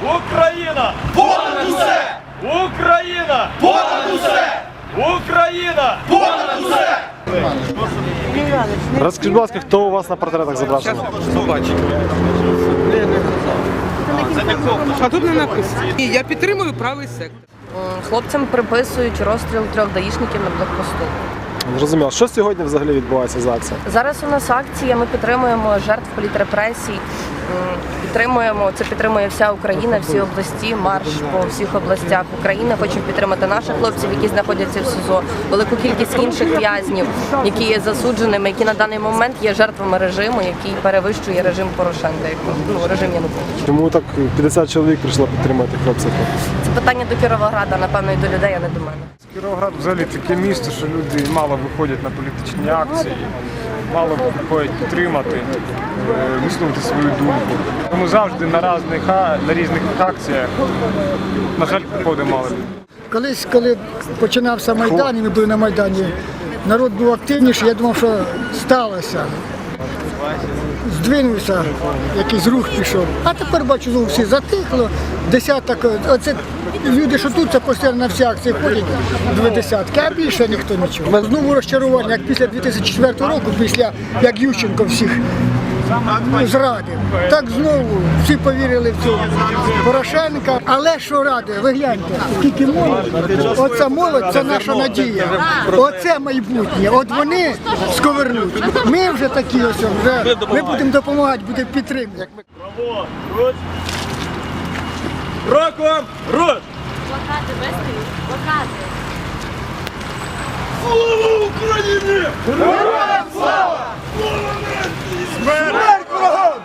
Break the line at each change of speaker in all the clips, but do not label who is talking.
Україна!
Понад усе!
Україна!
Понад усе!
Україна!
Понад усе!
Розкажіть, будь ласка, хто у вас на портретах зображений?
А тут не написано. Ні, я підтримую правий сектор.
Хлопцям приписують розстріл трьох даїшників на блокпосту.
Зрозуміло, що сьогодні взагалі відбувається за акція?
Зараз у нас акція. Ми підтримуємо жертв політрепресій. Підтримуємо це підтримує вся Україна, всі області, марш по всіх областях України. Хочемо підтримати наших хлопців, які знаходяться в СІЗО, велику кількість інших в'язнів, які є засудженими, які на даний момент є жертвами режиму, який перевищує режим Порошенка, ну режим Януковича.
Чому так 50 чоловік прийшло підтримати хлопців?
Це питання до Кіровограда, напевно, і до людей, а не до мене.
Кіровоград взагалі таке місто, що люди мало виходять на політичні акції, мало виходять підтримати, е, висловити свою думку. Тому завжди на різних, на різних акціях, на жаль, приходить мали.
Колись, коли починався Майдан, і ми були на Майдані, народ був активніший, я думав, що сталося. Здвинувся, якийсь рух пішов. А тепер бачу, знову всі затихло. Десяток, оце люди, що тут, це постійно на всі акції ходять, дві десятки, а більше ніхто нічого. Знову розчарування, як після 2004 року, після як Ющенко всіх зрадив. Так знову всі повірили в цього Порошенка. Але що радує, ви гляньте, скільки молодь, оця молодь це наша надія. Оце майбутнє. От вони сковернуть. Ми вже такі ось вже ми будемо допомагати, будемо підтримувати.
Право! Руч! Слава Україні! Героям слава! Смерть ворогам!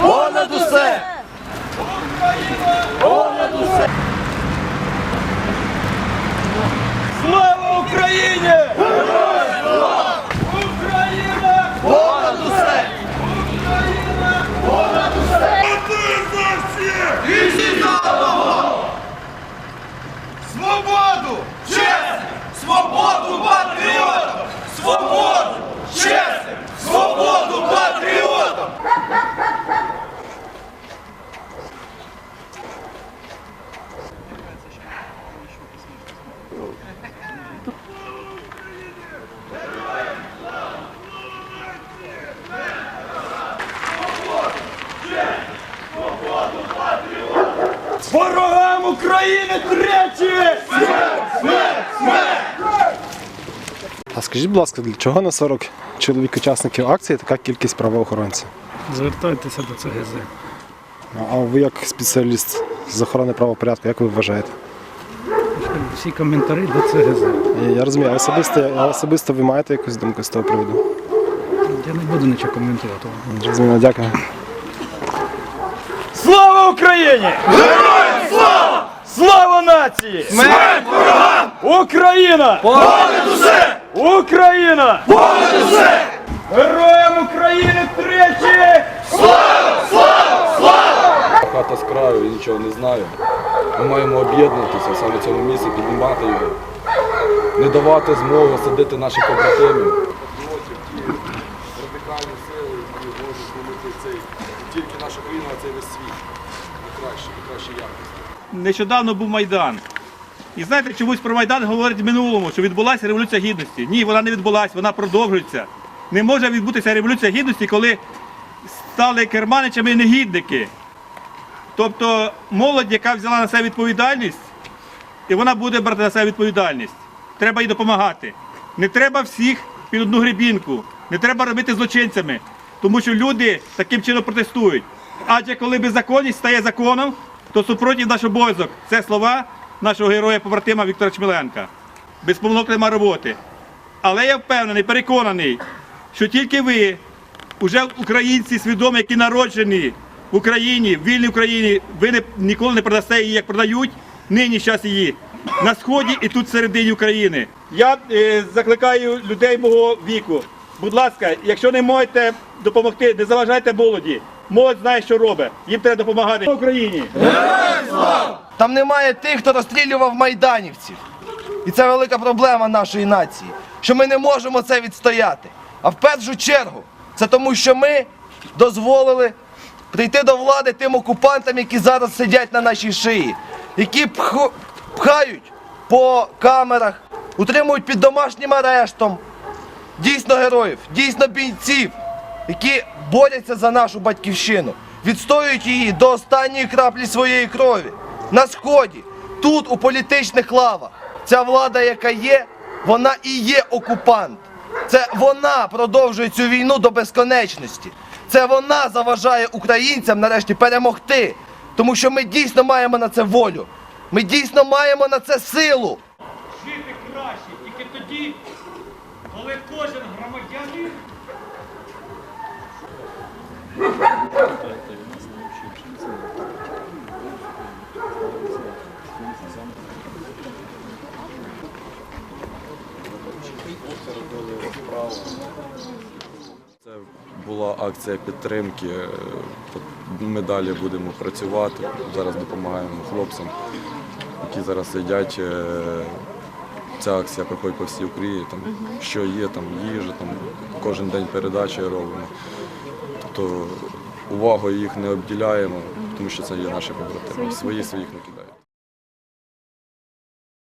Понад усе!
Слава Україні! Героям слава! Україна!
Понад усе!
Один за всіх!
І всі за одного!
Свободу!
Честь! Свободу патріотам! Свободу! Честь! Свободу патріотам!
Ворогам України тричі!
А скажіть, будь ласка, для чого на 40 чоловік учасників акції така кількість правоохоронців?
Звертайтеся до ЦГЗ.
Ну, А ви як спеціаліст з охорони правопорядку, як ви вважаєте?
Всі коментарі до ЦГЗ.
Я розумію, а особисто, а особисто ви маєте якусь думку з того приводу?
Я не буду нічого коментувати.
Зрозуміло, дякую.
Слава Україні! Героям слава! Слава нації!
Смерть ворогам!
Україна!
Понад усе!
Україна!
Понад усе!
Героям України тричі!
хата з краю і нічого не знаю. Ми маємо об'єднуватися саме в цьому місці, піднімати його, не давати змоги садити наших побратимів. Радикальні сили, які можуть змінити цей, тільки наша країна, а цей весь світ. Найкраще, найкраще якість.
Нещодавно був Майдан. І знаєте, чомусь про Майдан говорять в минулому, що відбулася революція гідності. Ні, вона не відбулася, вона продовжується. Не може відбутися революція гідності, коли стали керманичами негідники. Тобто молодь, яка взяла на себе відповідальність, і вона буде брати на себе відповідальність. Треба їй допомагати. Не треба всіх під одну гребінку, не треба робити злочинцями, тому що люди таким чином протестують. Адже коли беззаконність стає законом, то супротив наш обов'язок. Це слова нашого героя побратима Віктора Чмеленка. Без помилок роботи. Але я впевнений, переконаний, що тільки ви, уже українці свідомі, які народжені в Україні, в вільній Україні, ви не, ніколи не продасте її, як продають нині час її на сході і тут всередині України. Я е, закликаю людей мого віку. Будь ласка, якщо не можете допомогти, не заважайте молоді. Молодь знає, що робить. Їм треба допомагати. Україні!
Там немає тих, хто розстрілював майданівців. І це велика проблема нашої нації, що ми не можемо це відстояти. А в першу чергу це тому, що ми дозволили прийти до влади тим окупантам, які зараз сидять на нашій шиї, які пх- пхають по камерах, утримують під домашнім арештом. Дійсно героїв, дійсно бійців, які борються за нашу батьківщину, відстоюють її до останньої краплі своєї крові. На сході, тут, у політичних лавах, ця влада, яка є, вона і є окупант. Це вона продовжує цю війну до безконечності. Це вона заважає українцям нарешті перемогти. Тому що ми дійсно маємо на це волю. Ми дійсно маємо на це силу.
Жити краще тільки тоді, коли кожен
Це була акція підтримки. Ми далі будемо працювати. Зараз допомагаємо хлопцям, які зараз сидять. Е, Ця акція проходить по всій Україні. Там, що є, там їжа, там кожен день передачі робимо. Тобто увагу їх не обділяємо, тому що це є наші побратими. Свої своїх не кидаємо.